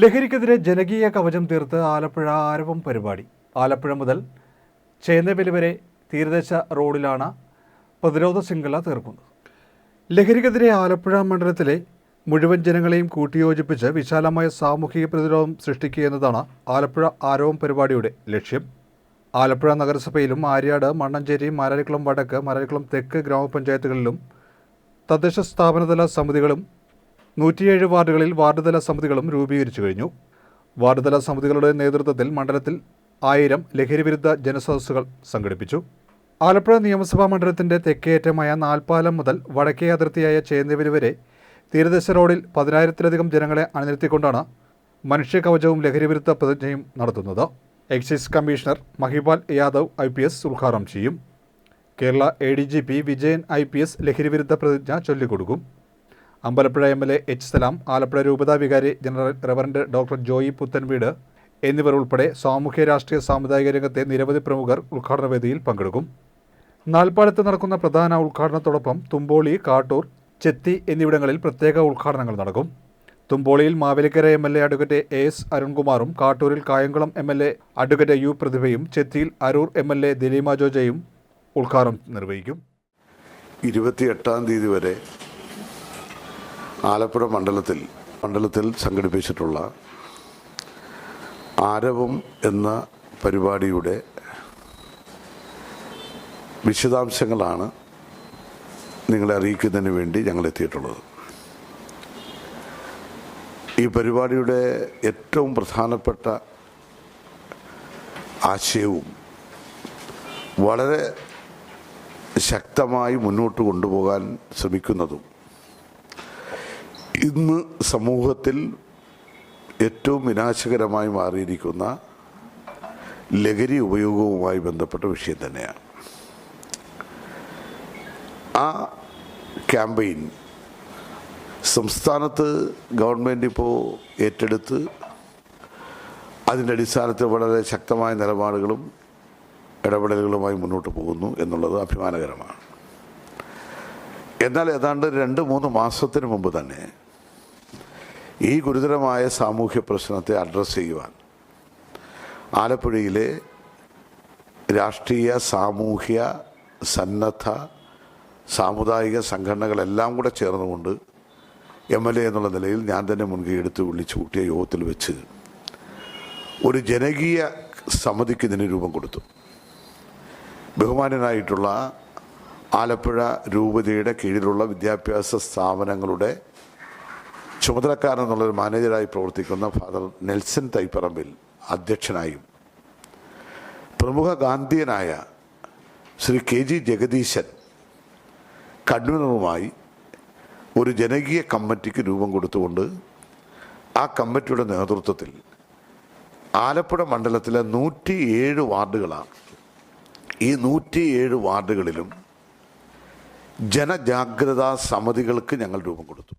ലഹരിക്കെതിരെ ജനകീയ കവചം തീർത്ത് ആലപ്പുഴ ആരവം പരിപാടി. ആലപ്പുഴ മുതൽ ചേന്നവലി വരെ തീരദേശ റോഡിലാണ് പ്രതിരോധ ശൃംഖല തീർക്കുന്നത്. ലഹരിക്കെതിരെ ആലപ്പുഴ മണ്ഡലത്തിലെ മുഴുവൻ ജനങ്ങളെയും കൂട്ടിയോജിപ്പിച്ച് വിശാലമായ സാമൂഹിക പ്രതിരോധം സൃഷ്ടിക്കുക എന്നതാണ് ആലപ്പുഴ ആരവം പരിപാടിയുടെ ലക്ഷ്യം. ആലപ്പുഴ നഗരസഭയിലും ആര്യാട് മണ്ണഞ്ചേരി മാരാരിക്കുളം വടക്ക് മാരാരിക്കുളം തെക്ക് ഗ്രാമപഞ്ചായത്തുകളിലും തദ്ദേശ സ്ഥാപനതല സമിതികളും നൂറ്റിയേഴ് വാർഡുകളിൽ വാർഡുതല സമിതികളും രൂപീകരിച്ചു കഴിഞ്ഞു. വാർഡുതല സമിതികളുടെ നേതൃത്വത്തിൽ മണ്ഡലത്തിൽ ആയിരം ലഹരിവിരുദ്ധ ജനസദസ്സുകൾ സംഘടിപ്പിച്ചു. ആലപ്പുഴ നിയമസഭാ മണ്ഡലത്തിന്റെ തെക്കേയറ്റമായ നാൽപ്പാലം മുതൽ വടക്കേ അതിർത്തിയായ ചേന്നവരി വരെ തീരദേശ റോഡിൽ പതിനായിരത്തിലധികം ജനങ്ങളെ അണിനിരത്തിക്കൊണ്ടാണ് മനുഷ്യകവചവും ലഹരിവിരുദ്ധ പ്രതിജ്ഞയും നടത്തുന്നത്. Excise commissioner Mahipal Yadav I P S ഉദ്ഘാടനം ചെയ്യും. Kerala A D G P Vijayan I P S ലഹരിവിരുദ്ധ പ്രതിജ്ഞ ചൊല്ലിക്കൊടുക്കും. Ambalappuzha M L A H Salam Alappuzha രൂപതാ വികാരി general reverend doctor Joy Puthenveedu എന്നിവർ ഉൾപ്പെടെ സാമൂഹ്യ രാഷ്ട്രീയ സാമുദായിക രംഗത്തെ നിരവധി പ്രമുഖർ ഉദ്ഘാടന വേദിയിൽ പങ്കെടുക്കും. നാൽപ്പാലത്ത് നടക്കുന്ന പ്രധാന ഉദ്ഘാടനത്തോടൊപ്പം തുമ്പോളി കാട്ടൂർ ചെത്തി എന്നിവിടങ്ങളിൽ പ്രത്യേക ഉദ്ഘാടനങ്ങൾ നടക്കും. തുമ്പോളിയിൽ Mavelikkara M L A advocate A S അരുൺകുമാറും കാട്ടൂരിൽ Kayamkulam M L A advocate U പ്രതിഭയും ചെത്തിയിൽ Aroor M L A Dileema ജോജയും ഉദ്ഘാടനം നിർവഹിക്കും. ഇരുപത്തിയെട്ടാം തീയതി വരെ ആലപ്പുഴ മണ്ഡലത്തിൽ മണ്ഡലത്തിൽ സംഘടിപ്പിച്ചിട്ടുള്ള ആരവം എന്ന പരിപാടിയുടെ വിശദാംശങ്ങളാണ് നിങ്ങളെ അറിയിക്കുന്നതിന് വേണ്ടി ഞങ്ങൾ എത്തിയിട്ടുള്ളത്. ഈ പരിപാടിയുടെ ഏറ്റവും പ്രധാനപ്പെട്ട ആശയവും വളരെ ശക്തമായി മുന്നോട്ട് കൊണ്ടുപോകാൻ ശ്രമിക്കുന്നതും ഇന്ന് സമൂഹത്തിൽ ഏറ്റവും വിനാശകരമായി മാറിയിരിക്കുന്ന ലഹരി ഉപയോഗവുമായി ബന്ധപ്പെട്ട വിഷയം തന്നെയാണ്. ആ ക്യാമ്പയിൻ സംസ്ഥാനത്ത് ഗവൺമെന്റ് ഇപ്പോൾ ഏറ്റെടുത്ത് അതിന്റെ അടിസ്ഥാനത്തിൽ വളരെ ശക്തമായ നിലപാടുകളും ഇടപെടലുകളുമായി മുന്നോട്ട് പോകുന്നു എന്നുള്ളത് അഭിമാനകരമാണ്. എന്നാൽ ഏതാണ്ട് രണ്ട് മൂന്ന് മാസത്തിന് മുമ്പ് തന്നെ ഈ ഗുരുതരമായ സാമൂഹ്യ പ്രശ്നത്തെ അഡ്രസ്സ് ചെയ്യുവാൻ. ആലപ്പുഴയിലെ രാഷ്ട്രീയ സാമൂഹ്യ സന്നദ്ധ സാമുദായിക സംഘടനകളെല്ലാം കൂടെ ചേർന്നുകൊണ്ട് എം എൽ എ എന്നുള്ള നിലയിൽ ഞാൻ തന്നെ മുൻകൈ എടുത്ത് വിളിച്ചു കൂട്ടിയ യോഗത്തിൽ വെച്ച് ഒരു ജനകീയ സമിതിക്ക് ഇതിന് രൂപം കൊടുത്തു. ബഹുമാനനായിട്ടുള്ള ആലപ്പുഴ രൂപതയുടെ കീഴിലുള്ള വിദ്യാഭ്യാസ സ്ഥാപനങ്ങളുടെ ചുമതലക്കാരൻ എന്നുള്ളൊരു മാനേജരായി പ്രവർത്തിക്കുന്ന ഫാദർ നെൽസൺ തൈപ്പറമ്പിൽ അധ്യക്ഷനായും പ്രമുഖ ഗാന്ധിയനായ ശ്രീ കെ ജി ജഗദീശൻ കൺവീനറുമായി ഒരു ജനകീയ കമ്മിറ്റിക്ക് രൂപം കൊടുത്തുകൊണ്ട് ആ കമ്മിറ്റിയുടെ നേതൃത്വത്തിൽ ആലപ്പുഴ മണ്ഡലത്തിലെ നൂറ്റിയേഴ് വാർഡുകളാണ്. ഈ നൂറ്റിയേഴ് വാർഡുകളിലും ജനജാഗ്രതാ സമിതികൾക്ക് ഞങ്ങൾ രൂപം കൊടുത്തു.